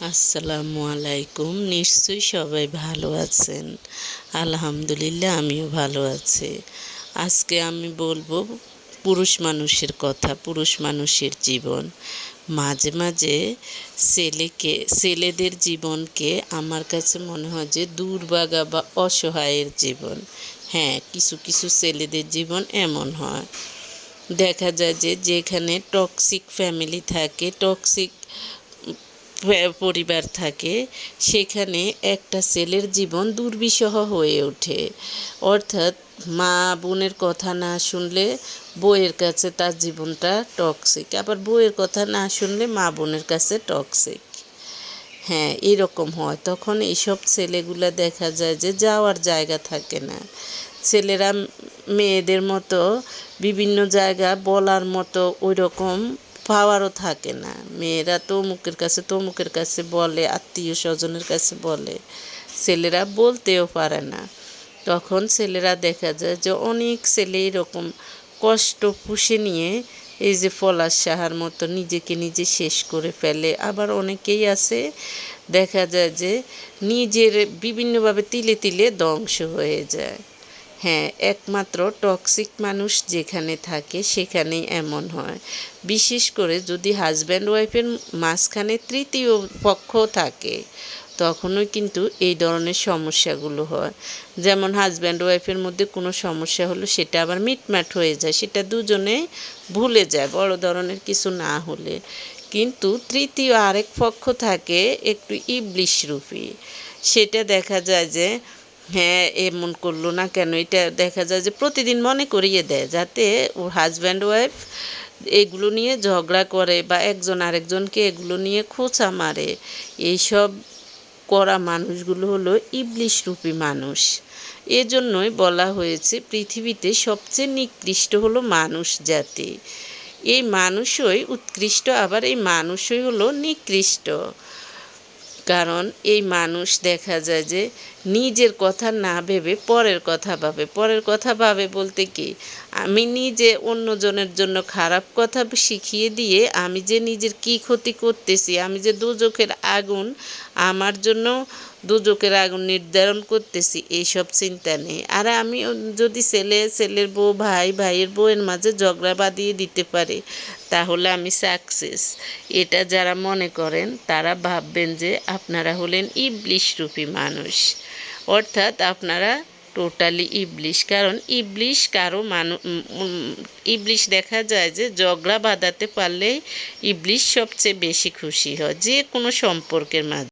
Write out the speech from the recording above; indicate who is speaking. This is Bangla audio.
Speaker 1: আসসালামু আলাইকুম। নিশ্চয়ই সবাই ভালো আছেন। আলহামদুলিল্লাহ, আমিও ভালো আছি। আজকে আমি বলব পুরুষ মানুষের কথা, পুরুষ মানুষের জীবন। মাঝে মাঝে ছেলেকে, ছেলেদের জীবনকে আমার কাছে মনে হয় যে দুর্ভাগা বা অসহায়ের জীবন। হ্যাঁ কিছু কিছু ছেলেদের জীবন এমন হয়। দেখা যায় যে যেখানে টক্সিক ফ্যামিলি থাকে টক্সিক পরিবার থাকে, সেখানে একটা ছেলের জীবন দুর্বিষহ হয়ে ওঠে। অর্থাৎ মা বোনের কথা না শুনলে বউয়ের কাছে তার জীবনটা টক্সিক আবার বউয়ের কথা না শুনলে মা বোনের কাছে টক্সিক হ্যাঁ এরকম হয়। তখন এইসব ছেলেগুলা দেখা যায় যে যাওয়ার জায়গা থাকে না। ছেলেরা মেয়েদের মতো বিভিন্ন জায়গা বলার মতো ওই রকম পাওয়ারও থাকে না। মেয়েরা তো মুখের কাছে তো মুখের কাছে বলে, আত্মীয় স্বজনের কাছে বলে। ছেলেরা বলতেও পারে না। তখন ছেলেরা দেখা যায় যে অনেক ছেলে এরকম কষ্ট পুষে নিয়ে এই যে পলাশ সাহার মতো নিজেকে নিজে শেষ করে ফেলে। আবার অনেকেই আছে, দেখা যায় যে নিজের বিভিন্নভাবে তিলে তিলে ধ্বংস হয়ে যায়। হ্যাঁ একমাত্র টক্সিক মানুষ যেখানে থাকে সেখানেই এমন হয়। বিশেষ করে যদি হাজব্যান্ড ওয়াইফের মাঝখানে তৃতীয় পক্ষ থাকে, তখনও কিন্তু এই ধরনের সমস্যাগুলো হয়। যেমন হাজব্যান্ড ওয়াইফের মধ্যে কোনো সমস্যা হলো, সেটা আবার মিটমাট হয়ে যায়, সেটা দুজনে ভুলে যায়, বড় ধরনের কিছু না হলে। কিন্তু তৃতীয় আরেক পক্ষ থাকে একটু ইবলিশ রূপী। সেটা দেখা যায় যে হ্যাঁ এমন করল না কেন? এটা দেখা যায় যে প্রতিদিন মনে করিয়ে দেয় যাতে ওর হাজব্যান্ড ওয়াইফ এগুলো নিয়ে ঝগড়া করে বা একজন আরেকজনকে এগুলো নিয়ে খোঁচা মারে। এইসব করা মানুষগুলো হলো ইবলিশ রূপী মানুষ। এজন্যই বলা হয়েছে পৃথিবীতে সবচেয়ে নিকৃষ্ট হলো মানুষ জাতি। এই মানুষই উৎকৃষ্ট, আবার এই মানুষই হলো নিকৃষ্ট। কারণ এই মানুষ দেখা যায় যে নিজের কথা না ভেবে পরের কথা ভাবে। পরের কথা ভাবে বলতে কি? আমি নিজে অন্যজনের জন্য খারাপ কথা শিখিয়ে দিয়ে আমি যে নিজের কি ক্ষতি করতেছি, আমি যে দুচোখের আগুন আমার জন্য দুচোখের আগুন নির্ধারণ করতেছি, এইসব চিন্তা নেই। আর আমি যদি ছেলে, ছেলের বউ, ভাই, ভাইয়ের বউয়ের মাঝে ঝগড়া বাঁধিয়ে দিতে পারি, তাহলে আমি সাকসেস এটা যারা মনে করেন, তারা ভাববেন যে আপনারা হলেন ইবলিশ রূপী মানুষ। অর্থাৎ আপনারা টোটালি ইবলিশ। কারণ ইবলিশ কারও মানু ইবলিশ দেখা যায় যে ঝগড়া বাঁধাতে পারলেই ইবলিশ সবচেয়ে বেশি খুশি হয়, যে কোনো সম্পর্কের মাঝে।